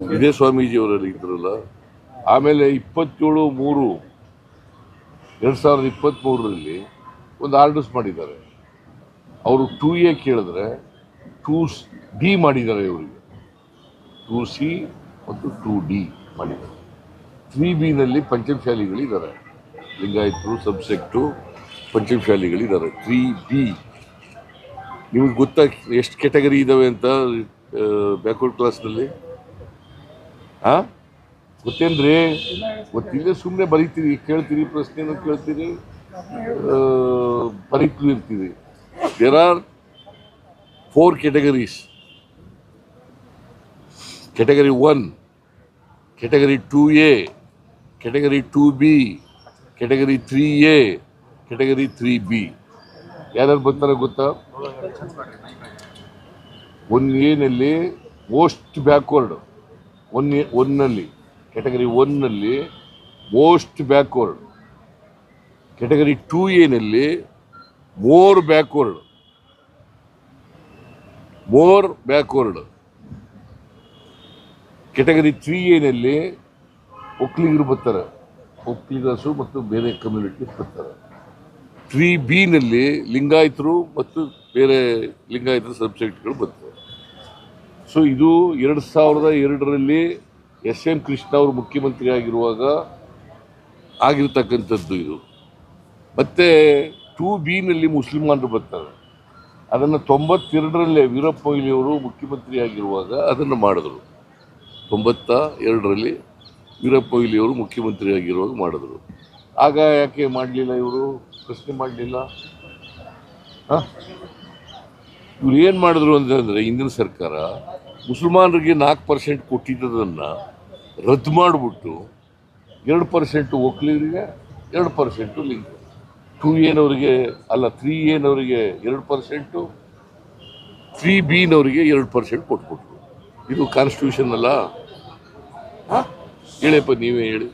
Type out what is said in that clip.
ಇದೇ ಸ್ವಾಮೀಜಿಯವರಲ್ಲಿ ಇದ್ರಲ್ಲ, ಆಮೇಲೆ ಇಪ್ಪತ್ತೇಳು ಮೂರು, ಎರಡು ಸಾವಿರದ ಇಪ್ಪತ್ತ್ಮೂರರಲ್ಲಿ ಒಂದು ಆರ್ಡರ್ಸ್ ಮಾಡಿದ್ದಾರೆ. ಅವರು ಟೂ ಎ ಕೇಳಿದ್ರೆ ಟೂ ಡಿ ಮಾಡಿದ್ದಾರೆ ಇವರಿಗೆ. ಟೂ ಸಿ ಮತ್ತು ಟೂ ಡಿ ಮಾಡಿದ್ದಾರೆ. ತ್ರೀ ಬಿನಲ್ಲಿ ಪಂಚಮಶಾಲಿಗಳಿದ್ದಾರೆ. ಲಿಂಗಾಯತರು, ಸಬ್ಸೆಕ್ಟು, ಪಂಚಮಶಾಲಿಗಳಿದ್ದಾರೆ. Three B. ನಿಮಗೆ ಗೊತ್ತಾ ಎಷ್ಟು ಕೆಟಗರಿ ಇದ್ದಾವೆ ಅಂತ ಬ್ಯಾಕ್ವರ್ಡ್ ಕ್ಲಾಸ್ನಲ್ಲಿ? ಹಾಂ? ಗೊತ್ತೇನ್ರಿ? ಗೊತ್ತಿಲ್ಲ ಸುಮ್ಮನೆ ಬರೀತೀರಿ ಕೇಳ್ತೀರಿ ಪ್ರಶ್ನೆನೂ ಕೇಳ್ತೀರಿ ಆ, ಬರೀತು ಇರ್ತೀರಿ there are four categories category one category two A category two B category three A category three B ಯಾರ್ಯಾರು ಬರ್ತಾರೆ ಗೊತ್ತಾ? ಒನ್ ಎನಲ್ಲಿ ಮೋಸ್ಟ್ ಬ್ಯಾಕ್ವರ್ಡ್ ಒನ್ ಒನ್ನಲ್ಲಿ ಕೆಟಗರಿ ಒನ್ನಲ್ಲಿ most backward category two ಎನಲ್ಲಿ more backward more backward category three ಎನಲ್ಲಿ ಒಕ್ಕಲಿಗರು ಬರ್ತಾರೆ. ಒಕ್ಕಲಿಗರ್ಸು ಮತ್ತು ಬೇರೆ ಕಮ್ಯುನಿಟಿ ಬರ್ತಾರೆ. ತ್ರೀ ಬಿನಲ್ಲಿ ಲಿಂಗಾಯತರು ಮತ್ತು ಬೇರೆ ಲಿಂಗಾಯತರ ಸಬ್ಜೆಕ್ಟ್ಗಳು ಬರ್ತಾರೆ. ಸೊ ಇದು ಎರಡು ಸಾವಿರದ ಎರಡರಲ್ಲಿ ಎಸ್ ಎಂ ಕೃಷ್ಣ ಅವರು ಮುಖ್ಯಮಂತ್ರಿ ಆಗಿರುವಾಗ ಆಗಿರ್ತಕ್ಕಂಥದ್ದು ಇದು. ಮತ್ತು ಟೂ ಬಿನಲ್ಲಿ ಮುಸ್ಲಿಮಾನರು ಬರ್ತಾರೆ. ಅದನ್ನು ತೊಂಬತ್ತೆರಡರಲ್ಲೇ ವೀರಪ್ಪ ಮೊಯ್ಲಿಯವರು ಮುಖ್ಯಮಂತ್ರಿ ಆಗಿರುವಾಗ ಅದನ್ನು ಮಾಡಿದ್ರು. ತೊಂಬತ್ತ ಎರಡರಲ್ಲಿ ವೀರಪ್ಪ ಮೊಯ್ಲಿಯವರು ಮುಖ್ಯಮಂತ್ರಿ ಆಗಿರುವಾಗ ಮಾಡಿದ್ರು. ಆಗ ಯಾಕೆ ಮಾಡಲಿಲ್ಲ ಇವರು? ಪ್ರಶ್ನೆ ಮಾಡಲಿಲ್ಲ? ಹಾಂ? ಇವ್ರು ಏನು ಮಾಡಿದ್ರು ಅಂತಂದರೆ ಹಿಂದಿನ ಸರ್ಕಾರ ಮುಸಲ್ಮಾನರಿಗೆ ನಾಲ್ಕು ಪರ್ಸೆಂಟ್ ಕೊಟ್ಟಿದ್ದದನ್ನು ರದ್ದು ಮಾಡಿಬಿಟ್ಟು ಎರಡು ಪರ್ಸೆಂಟು ಒಕ್ಕಲಿಗರಿಗೆ ಎರಡು ಪರ್ಸೆಂಟು ಲಿಂಕ್ ಟೂ ಏನವರಿಗೆ ಅಲ್ಲ ತ್ರೀ ಏನವರಿಗೆ ಎರಡು ಪರ್ಸೆಂಟು ತ್ರೀ ಬಿನವರಿಗೆ ಎರಡು ಪರ್ಸೆಂಟ್ ಕೊಟ್ಬಿಟ್ರು. ಇದು ಕಾನ್ಸ್ಟಿಟ್ಯೂಷನ್ ಅಲ್ಲ? ಹಾಂ? ಹೇಳಪ್ಪ, ನೀವೇ ಹೇಳಿ.